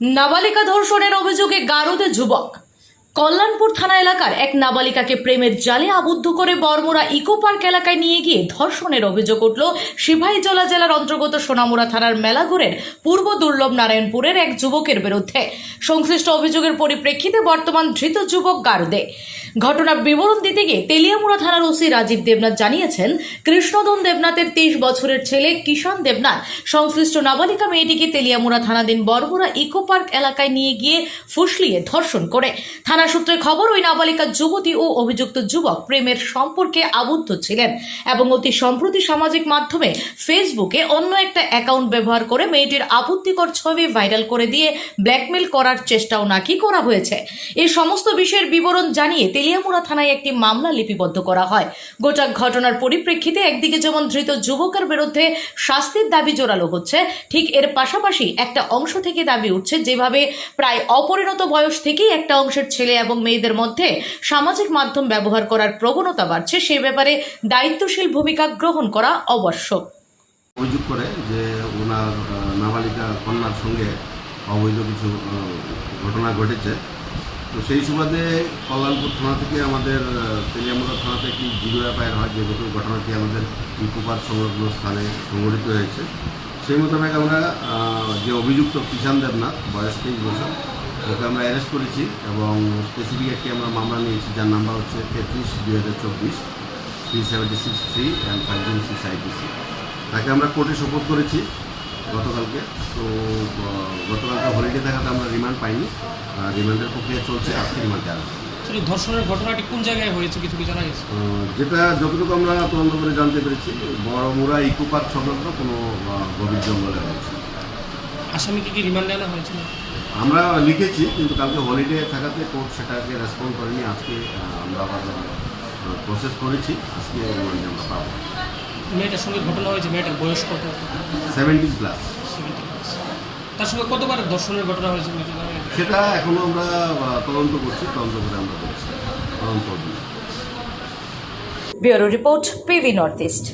নাবালিকা ধর্ষণের অভিযোগে গারদে যুবক। কল্যাণপুর থানা এলাকার এক নাবালিকাকে প্রেমের জালে আবদ্ধ করে বর্মরা ইকো পার্ক এলাকায় নিয়ে গিয়ে ধর্ষণের অভিযোগ উঠল। সিপাহীজলা জেলার অন্তর্গত সোনামুড়া থানার মেলাঘরের পূর্ব দুর্লভ নারায়ণপুরের এক যুবকের বিরুদ্ধে। সংশ্লিষ্ট অভিযোগের পরিপ্রেক্ষিতে বর্তমান ধৃত যুবক গারদে। ঘটনার বিবরণ দিতে গিয়ে তেলিয়ামুড়া থানার ওসি রাজীব দেবনাথ জানিয়েছেন, কৃষ্ণধন দেবনাথের তেইশ বছরের ছেলে কিষান দেবনাথ, সংশ্লিষ্ট নাবালিকা মেয়েটিকে তেলিয়ামুড়া থানাধীন বরবরা ইকো পার্ক এলাকায় নিয়ে গিয়ে ফুসলিয়ে ধর্ষণ করে। থানা সূত্রে খবর, ওই নাবালিকা যুবতী ও অভিযুক্ত যুবক প্রেমের সম্পর্কে আবদ্ধ ছিলেন এবং অতি সম্প্রতি সামাজিক মাধ্যমে ফেসবুকে অন্য একটা অ্যাকাউন্ট ব্যবহার করে মেয়েটির আপত্তিকর ছবি ভাইরাল করে দিয়ে ব্ল্যাকমেল করার চেষ্টাও নাকি করা হয়েছে। এই সমস্ত বিষয়ের বিবরণ জানিয়ে তেলিয়ামুড়া থানায় একটি মামলা লিপিবদ্ধ করা হয়। গোটা ঘটনার পরিপ্রেক্ষিতে একদিকে যেমন ধৃত যুবকের বিরুদ্ধে শাস্তির দাবি জোরালো হচ্ছে, ঠিক এর পাশাপাশি একটা অংশ থেকে দাবি উঠছে, যেভাবে প্রায় অপরিণত বয়স থেকেই একটা অংশের ছেলে এবং মেয়েদের মধ্যে সামাজিক মাধ্যম ব্যবহার করার প্রবণতা বাড়ছে, সে ব্যাপারে দায়িত্বশীল ভূমিকা গ্রহণ করা আবশ্যক। অভিযোগ করে যে ওনার নাবালিকা কন্যার সঙ্গে অবৈধ কিছু ঘটনা ঘটেছে। তো সেই সুবাদে কল্যাণপুর থানা থেকে আমাদের তেলিয়ামুড়া থানাতে একটি জিরো এফআইআর হয় যে ঘটনা- ঘটনাটি আমাদের ইকোপার সংলগ্ন স্থানে সংঘটিত হয়েছে। সেই মোতাবেক আমরা যে অভিযুক্ত কিষান দেবনাথ, বয়স তেইশ বছর ওকে আমরা অ্যারেস্ট করেছি এবং স্পেসিফিক একটি আমরা মামলা নিয়েছি যার নাম্বার হচ্ছে তেত্রিশ দুই হাজার চব্বিশ three seventy six three and five zero six IPC তাকে আমরা কোর্টে শপথ করেছি গতকালকে। তো গতকালকে হলিডে থাকাতে আমরা রিমান্ড পাইনি। রিমান্ডের প্রক্রিয়া চলছে আজকে রিমান্ডে আসবে ধর্ষণের ঘটনাটি কোন জায়গায় হয়েছে কিছু কি জানা গেছে? যেটা যতটুকু আমরা তদন্ত করে জানতে পেরেছি বড়মুড়া ইকো পার্ক সংলগ্ন কোনো গভীর জঙ্গলে হয়েছে। আসামিকে কি রিমান্ডে আনা হয়েছিল? আমরা লিখেছি কিন্তু কালকে হলিডে থাকাতে কোর্ট সেটাকে রেসপন্ড করেনি। আজকে আমরা আবার প্রসেস করেছি। আজকে আমরা পাবো। মেয়েটার সঙ্গে ঘটনা হয়েছে মেয়েটার বয়স কত? সেভেন্টিন প্লাস তার সঙ্গে কতবার ধর্ষণের ঘটনা হয়েছে? সেটা এখনও আমরা তদন্ত করছি তদন্ত করে আমরা করছি তদন্ত। Bureau report PV North East.